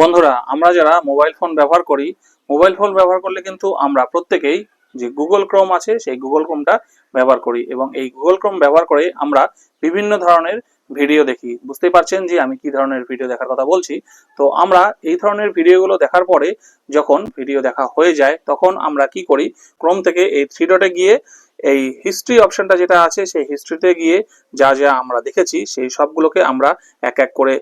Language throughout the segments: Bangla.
বন্ধুরা, আমরা যারা মোবাইল ফোন ব্যবহার করি মোবাইল ফোন ব্যবহার করলে কিন্তু আমরা প্রত্যেকেই যে গুগল ক্রোম আছে, সেই গুগল ক্রোমটা ব্যবহার করি এবং এই গুগল ক্রোম ব্যবহার করে আমরা বিভিন্ন ধরনের ভিডিও দেখি। বুঝতেই পারছেন যে আমি কি ধরনের ভিডিও দেখার কথা বলছি? তো আমরা এই ধরনের ভিডিওগুলো দেখার পরে যখন ভিডিও দেখা হয়ে যায়, তখন আমরা কি করি? ক্রোম থেকে এই থ্রি ডটে গিয়ে এই হিস্ট্রি অপশনটা যেটা আছে, সেই হিস্ট্রিতে গিয়ে যা যা আমরা দেখেছি, সেই সবগুলোকে আমরা এক এক করে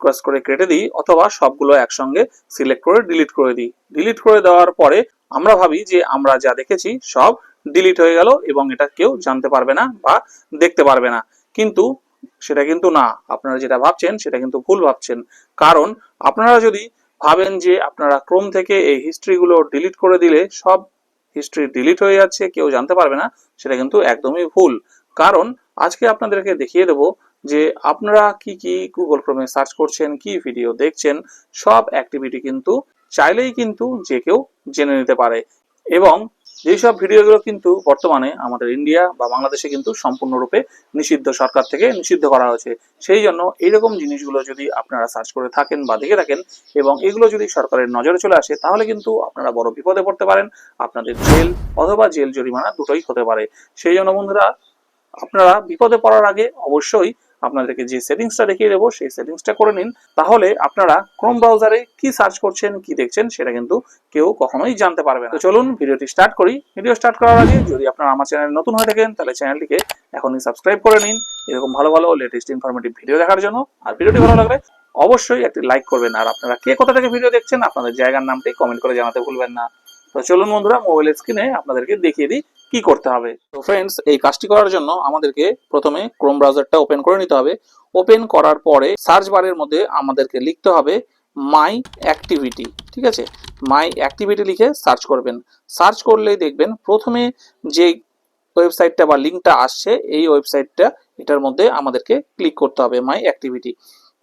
ক্রস করে কেটে দিই অথবা সবগুলো একসঙ্গে সিলেক্ট করে ডিলিট করে দিই। ডিলিট করে দেওয়ার পরে আমরা ভাবি যে আমরা যা দেখেছি সব ডিলিট হয়ে গেল এবং এটা কেউ জানতে পারবে না বা দেখতে পারবে না। কিন্তু সেটা কিন্তু না। আপনারা যেটা ভাবছেন সেটা কিন্তু ভুল ভাবছেন। কারণ আপনারা যদি ভাবেন যে আপনারা ক্রোম থেকে এই হিস্ট্রিগুলো ডিলিট করে দিলে সব হিস্ট্রি ডিলিট হয়ে যাচ্ছে, কেউ জানতে পারবে না, সেটা কিন্তু একদমই ভুল। কারণ আজকে আপনাদেরকে দেখিয়ে দেব যে আপনারা কি কি গুগল ক্রোমে সার্চ করছেন, কি ভিডিও দেখছেন, সব অ্যাক্টিভিটি কিন্তু চাইলেই কিন্তু যে কেউ জেনে নিতে পারে। এবং যেসব ভিডিওগুলো কিন্তু বর্তমানে আমাদের ইন্ডিয়া বা বাংলাদেশে কিন্তু সম্পূর্ণরূপে নিষিদ্ধ সরকার থেকে নিষিদ্ধ করা হয়েছে। সেই জন্য এইরকম জিনিসগুলো যদি আপনারা সার্চ করে থাকেন বা দেখে থাকেন এবং এগুলো যদি সরকারের নজরে চলে আসে, তাহলে কিন্তু আপনারা বড় বিপদে পড়তে পারেন। আপনাদের জেল অথবা জেল জরিমানা দুটোই হতে পারে। সেই জন্য বন্ধুরা, আপনারা বিপদে পড়ার আগে অবশ্যই আপনাদেরকে যে সেটিংসটা দেখিয়ে দেবো, সেই সেটিংসটা করে নিন। তাহলে আপনারা ক্রোম ব্রাউজারে কি সার্চ করছেন, কি দেখছেন, সেটা কিন্তু কেউ কখনোই জানতে পারবে না। চলুন ভিডিওটি স্টার্ট করি। ভিডিও স্টার্ট করার আগে যদি আপনারা আমার চ্যানেল নতুন হয়ে থাকেন, তাহলে চ্যানেলটিকে এখনই সাবস্ক্রাইব করে নিন। এরকম ভালো ভালো লেটেস্ট ইনফরমেটিভ ভিডিও দেখার জন্য। আর ভিডিওটি ভালো লাগলে অবশ্যই একটি লাইক করবেন। আর আপনারা কে কোথা থেকে ভিডিও দেখছেন, আপনাদের জায়গার নামটি কমেন্ট করে জানাতে ভুলবেন না। তো চলুন বন্ধুরা মোবাইল স্ক্রিনে আপনাদেরকে দেখিয়ে দিই। কি করতে হবে? তো ফ্রেন্ডস এই কাজটি করার জন্য আমাদেরকে প্রথমে ক্রোম ব্রাউজারটা ওপেন করে নিতে হবে। ওপেন করার পরে সার্চ বারের মধ্যে আমাদেরকে লিখতে হবে মাই অ্যাক্টিভিটি ঠিক আছে? মাই অ্যাক্টিভিটি লিখে সার্চ করবেন। সার্চ করলেই দেখবেন প্রথমে যে ওয়েবসাইটটা বা লিঙ্কটা আসছে, এই ওয়েবসাইটটা এটার মধ্যে আমাদেরকে ক্লিক করতে হবে মাই অ্যাক্টিভিটি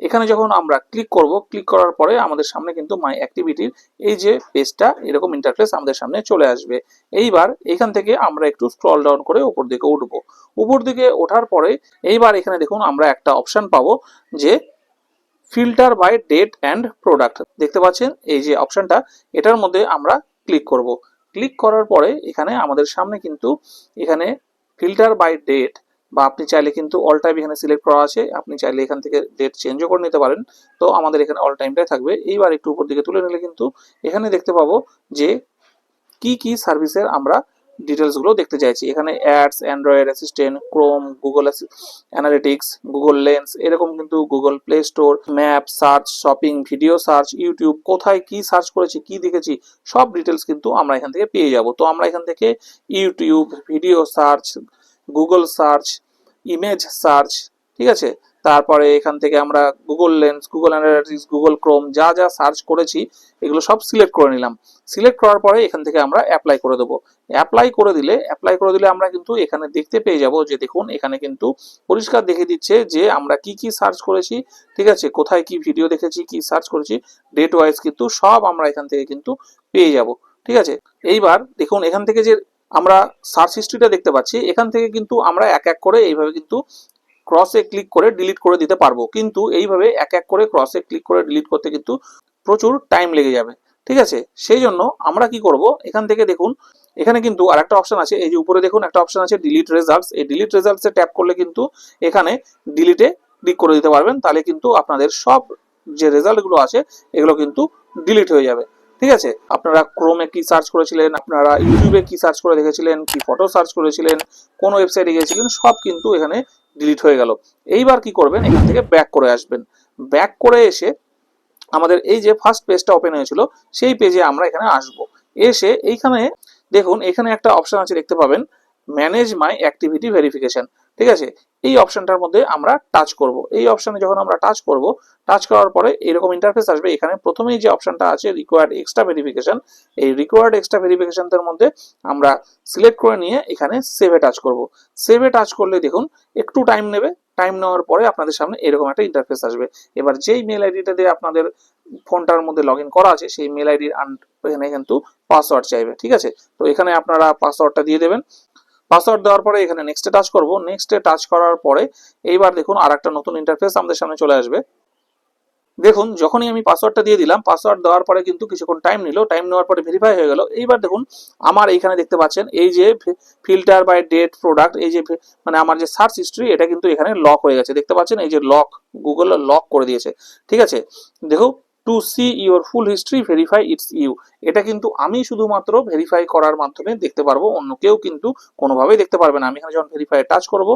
এখানে যখন আমরা ক্লিক করব ক্লিক করার পরে আমাদের সামনে কিন্তু মাই অ্যাক্টিভিটির এই যে পেজটা এরকম ইন্টারফেস আমাদের সামনে চলে আসবে। এইবার এখান থেকে আমরা একটু স্ক্রল ডাউন করে উপর দিকে উঠবো। উপর দিকে ওঠার পরে এইবার এখানে দেখুন আমরা একটা অপশন পাবো যে filter by date and product দেখতে পাচ্ছেন? এই যে অপশনটা এটার মধ্যে আমরা ক্লিক করব। ক্লিক করার পরে এখানে আমাদের সামনে কিন্তু এখানে ফিল্টার বাই ডেট বা আপনি চাইলে কিন্তু অল টাইম এখানে সিলেক্ট করা আছে, আপনি চাইলে এখান থেকে ডেট চেঞ্জও করে নিতে পারেন। তো আমাদের এখানে অল টাইমটাই থাকবে। এইবার একটু উপর দিকে তুলে নিলে কিন্তু এখানে দেখতে পাবো যে কি কি সার্ভিসের আমরা ডিটেলসগুলো দেখতে চাইছি। এখানে ads Android assistant Chrome Google Analytics Google Lens এরকম কিন্তু Google Play Store map search shopping video search YouTube কোথায় কি সার্চ করেছি, কি দেখেছি, সব ডিটেলস কিন্তু আমরা এখান থেকে পেয়ে যাব। তো আমরা এখান থেকে YouTube video search Google search image search ঠিক আছে? তারপরে এখান থেকে আমরা Google Lens Google Analytics Google Chrome যা যা সার্চ করেছি, এগুলো সব সিলেক্ট করে নিলাম। সিলেক্ট করার পরে এখান থেকে আমরা অ্যাপ্লাই করে দেবো। অ্যাপ্লাই করে দিলে অ্যাপ্লাই করে দিলে আমরা কিন্তু এখানে দেখতে পেয়ে যাব যে দেখুন, এখানে কিন্তু পরিষ্কার দেখে দিচ্ছে যে আমরা কি কি সার্চ করেছি, ঠিক আছে? কোথায় কি ভিডিও দেখেছি, কি সার্চ করেছি ডেট ওয়াইজ কিন্তু সব আমরা এখান থেকে কিন্তু পেয়ে যাব, ঠিক আছে? এইবার দেখুন, এখান থেকে যে আমরা সার্চ হিস্ট্রিটা দেখতে পাচ্ছি। এখান থেকে কিন্তু আমরা এক এক করে এইভাবে কিন্তু ক্রসে ক্লিক করে ডিলিট করে দিতে পারব। কিন্তু এইভাবে এক এক করে ক্রসে ক্লিক করে ডিলিট করতে কিন্তু প্রচুর টাইম লেগে যাবে। ঠিক আছে? সেই জন্য আমরা কি করব? এখান থেকে দেখুন, এখানে কিন্তু আর একটা অপশন আছে। এই যে উপরে দেখুন, একটা অপশন আছে ডিলিট রেজাল্টস এই ডিলিট রেজাল্টসে ট্যাপ করলে কিন্তু এখানে ডিলিটে ক্লিক করে দিতে পারবেন। তাহলে কিন্তু আপনাদের সব যে রেজাল্টগুলো আছে, এগুলো কিন্তু ডিলিট হয়ে যাবে। ঠিক আছে? আপনারা ক্রোমে কি সার্চ করেছিলেন? আপনারা ইউটিউবে কি সার্চ করে দেখেছিলেন? কি ফটো সার্চ করেছিলেন? কোন ওয়েবসাইটে গিয়েছিলেন? সব কিন্তু এখানে ডিলিট হয়ে গেল। এইবার কি করবেন? এখান থেকে ব্যাক করে আসবেন। ব্যাক করে এসে আমাদের এই যে ফার্স্ট পেজটা ওপেন হয়েছিল, সেই পেজে আমরা এখানে আসব। এসে এইখানে দেখুন, এখানে একটা অপশন আছে, দেখতে পাবেন। ম্যানেজ মাই অ্যাক্টিভিটি ভেরিফিকেশন ঠিক আছে? এই অপশনটার মধ্যে আমরা টাচ করব। এই অপশনে যখন আমরা টাচ করব টাচ করার পরে এরকম ইন্টারফেস আসবে। এখানে প্রথমেই যে অপশনটা আছে রিকোয়ার্ড এক্সট্রা ভেরিফিকেশন এই রিকোয়ার্ড এক্সট্রা ভেরিফিকেশনের মধ্যে আমরা সিলেক্ট করে নিয়ে এখানে সেভে টাচ করব। সেভে টাচ করলে দেখুন, একটু টাইম নেবে। টাইম নেওয়ার পরে আপনাদের সামনে এরকম একটা ইন্টারফেস আসবে। এবার যেই মেল আইডিটা দিয়ে আপনাদের ফোনটার মধ্যে লগ করা আছে, সেই মেল আইডির এখানে কিন্তু পাসওয়ার্ড চাইবে। ঠিক আছে? তো এখানে আপনারা পাসওয়ার্ডটা দিয়ে দেবেন। পাসওয়ার্ড দেওয়ার পরে এখানে নেক্সটে টাচ করব। নেক্সটে টাচ করার পরে এইবার দেখুন আর একটা নতুন ইন্টারফেস আমাদের সামনে চলে আসবে। দেখুন, যখনই আমি পাসওয়ার্ডটা দিয়ে দিলাম পাসওয়ার্ড দেওয়ার পরে কিন্তু কিছুক্ষণ টাইম নিল। টাইম নেওয়ার পরে ভেরিফাই হয়ে গেল। এইবার দেখুন, আমার এইখানে দেখতে পাচ্ছেন, এই যে ফিল্টার বাই ডেট প্রোডাক্ট এই যে মানে আমার যে সার্চ হিস্ট্রি এটা কিন্তু এখানে লক হয়ে গেছে। দেখতে পাচ্ছেন, এই যে লক গুগল লক করে দিয়েছে। ঠিক আছে? দেখো to see your full history verify it's you এটা কিন্তু আমি শুধুমাত্র ভেরিফাই করার মাধ্যমে দেখতে পারব, অন্য কেউ কিন্তু কোনোভাবেই দেখতে পারবে না। আমি এখানে যখন ভেরিফাই টাচ করব,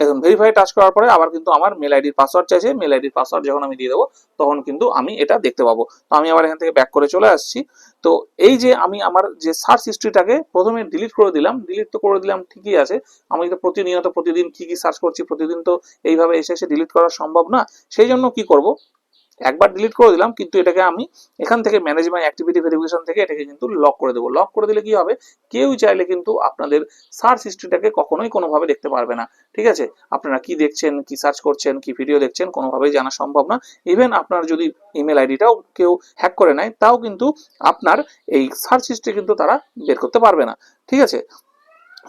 এখন ভেরিফাই টাচ করার পরে আবার কিন্তু আমার মেল আইডির পাসওয়ার্ড চাইছে মেল আইডির পাসওয়ার্ড যখন আমি দিয়ে দেবো, তখন কিন্তু আমি এটা দেখতে পাবো। তো আমি আবার এখান থেকে ব্যাক করে চলে আসছি। তো এই যে আমি আমার যে সার্চ হিস্ট্রিটাকে প্রথমে ডিলিট করে দিলাম ডিলিট তো করে দিলাম, ঠিকই আছে। আমি তো প্রতিনিয়ত প্রতিদিন কি কি সার্চ করছি, প্রতিদিন তো এইভাবে এসে এসে ডিলিট করা সম্ভব না। সেই জন্য কি করব? একবার ডিলিট করে দিলাম, কিন্তু এটাকে আমি এখান থেকে ম্যানেজ মাই অ্যাক্টিভিটি ভেরিফিকেশন থেকে এটাকে কিন্তু লক করে দেবো। লক করে দিলে কি হবে? কেউ চাইলে কিন্তু আপনাদের সার্চ হিস্ট্রিটাকে কখনোই কোনোভাবে দেখতে পারবে না। ঠিক আছে? আপনারা কি দেখছেন, কি সার্চ করছেন, কি ভিডিও দেখছেন কোনোভাবেই জানা সম্ভব না। ইভেন আপনার যদি ইমেল আইডিটাও কেউ হ্যাক করে নেয়, তাও কিন্তু আপনার এই সার্চ হিস্ট্রি কিন্তু তারা বের করতে পারবে না। ঠিক আছে?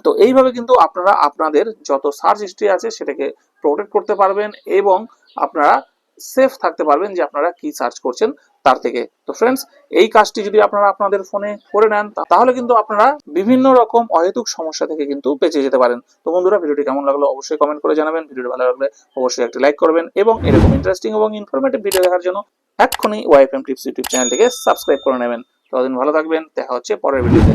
তো এইভাবে কিন্তু আপনারা আপনাদের যত সার্চ হিস্ট্রি আছে সেটাকে প্রোটেক্ট করতে পারবেন এবং আপনারা সেফ থাকতে পারবেন যে আপনারা কি সার্চ করছেন তার থেকে। তো ফ্রেন্ডস এই কাজটি যদি আপনারা আপনাদের ফোনে করে নেন তাহলে কিন্তু আপনারা বিভিন্ন রকম অহেতুক সমস্যা থেকে কিন্তু বেঁচে যেতে পারেন। তো বন্ধুরা, ভিডিওটি কেমন লাগল অবশ্যই কমেন্ট করে জানাবেন। ভিডিওটি ভালো লাগলে অবশ্যই একটি লাইক করবেন এবং এরকম ইন্টারেস্টিং এবং ইনফরমেটিভ ভিডিও দেখার জন্য এক্ষুনি ওয়াইফএম টিপস ইউটিউব চ্যানেলটিকে সাবস্ক্রাইব করে নেবেন। ততদিন ভালো থাকবেন, দেখা হচ্ছে পরের ভিডিওতে